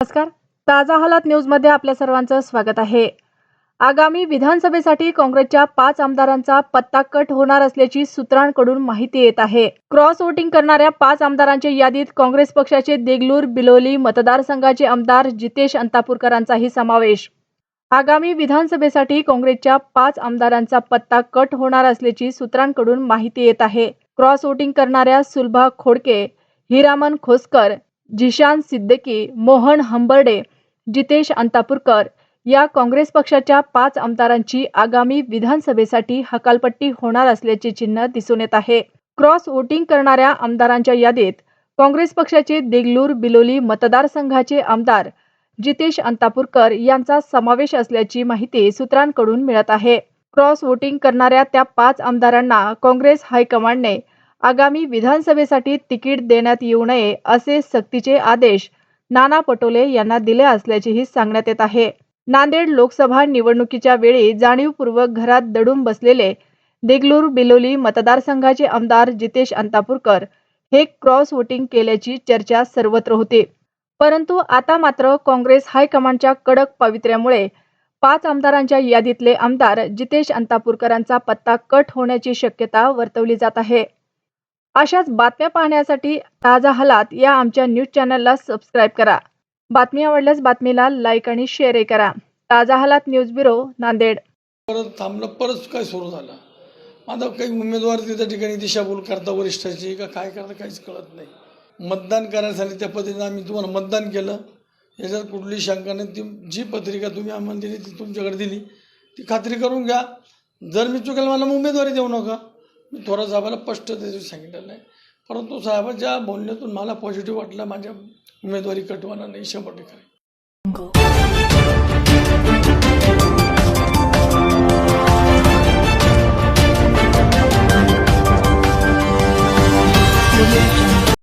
नमस्कार. ताजा हालात न्यूजमध्ये आपल्या सर्वांचं स्वागत आहे. आगामी विधानसभेसाठी काँग्रेसच्या पाच आमदारांचा पत्ता कट होणार असल्याची सूत्रांकडून माहिती येत आहे. क्रॉस वोटिंग करणाऱ्या पाच आमदारांच्या यादीत काँग्रेस पक्षाचे देगलूर बिलोली मतदारसंघाचे आमदार जितेश अंतापूरकरांचाही समावेश. आगामी विधानसभेसाठी काँग्रेसच्या पाच आमदारांचा पत्ता कट होणार असल्याची सूत्रांकडून माहिती येत आहे. क्रॉस वोटिंग करणाऱ्या सुलभा खोडके हिरामन खोसकर जिशान सिद्दीकी मोहन हंबर्डे जितेश अंतापूरकर या काँग्रेस पक्षाच्या पाच आमदारांची आगामी विधानसभेसाठी हकालपट्टी होणार असल्याचे चिन्ह दिसून येत आहे. क्रॉस वोटिंग करणाऱ्या आमदारांच्या यादीत काँग्रेस पक्षाचे देगलूर बिलोली मतदारसंघाचे आमदार जितेश अंतापूरकर यांचा समावेश असल्याची माहिती सूत्रांकडून मिळत आहे. क्रॉस वोटिंग करणाऱ्या त्या पाच आमदारांना काँग्रेस हायकमांडने आगामी विधानसभेसाठी तिकीट देण्यात येऊ नये असे सक्तीचे आदेश नाना पटोले यांना दिले असल्याचेही सांगण्यात येत आहे. नांदेड लोकसभा निवडणुकीच्या वेळी जाणीवपूर्वक घरात दडून बसलेले देगलूर बिलोली मतदारसंघाचे आमदार जितेश अंतापूरकर हे क्रॉस वोटिंग केल्याची चर्चा सर्वत्र होती. परंतु आता मात्र काँग्रेस हायकमांडच्या कडक पावित्र्यामुळे पाच आमदारांच्या यादीतले आमदार जितेश अंतापूरकरांचा पत्ता कट होण्याची शक्यता वर्तवली जात आहे. अशाच बातम्या पाहण्यासाठी ताजा हालात या आमच्या न्यूज चॅनलला सबस्क्राईब करा. बातमी आवडल्यास बातमीला लाईक आणि शेअरही करा. ताजा हालात न्यूज ब्युरो नांदेड. परत थांबलं परत काय सुरू झालं? माझा काही उमेदवार तिथं ठिकाणी दिशाभूल करता वरिष्ठाची का काय करता काहीच कळत नाही. मतदान करायसाठी त्या पद्धतीनं आम्ही तुम्हाला मतदान केलं. याच्यात कुठली शंका नाही. ती जी पत्रिका तुम्ही आम्हाला दिली ती तुमच्याकडे दिली ती खात्री करून घ्या. जर मी चुकेल मला मग उमेदवारी देऊ नका. मी थोडा साहेबाला स्पष्ट त्याच्यावर सांगितलेलं आहे. परंतु साहेब ज्या बोलण्यातून मला पॉझिटिव्ह वाटलं माझ्या उमेदवारी कटवाना नाही शंभर टक्के.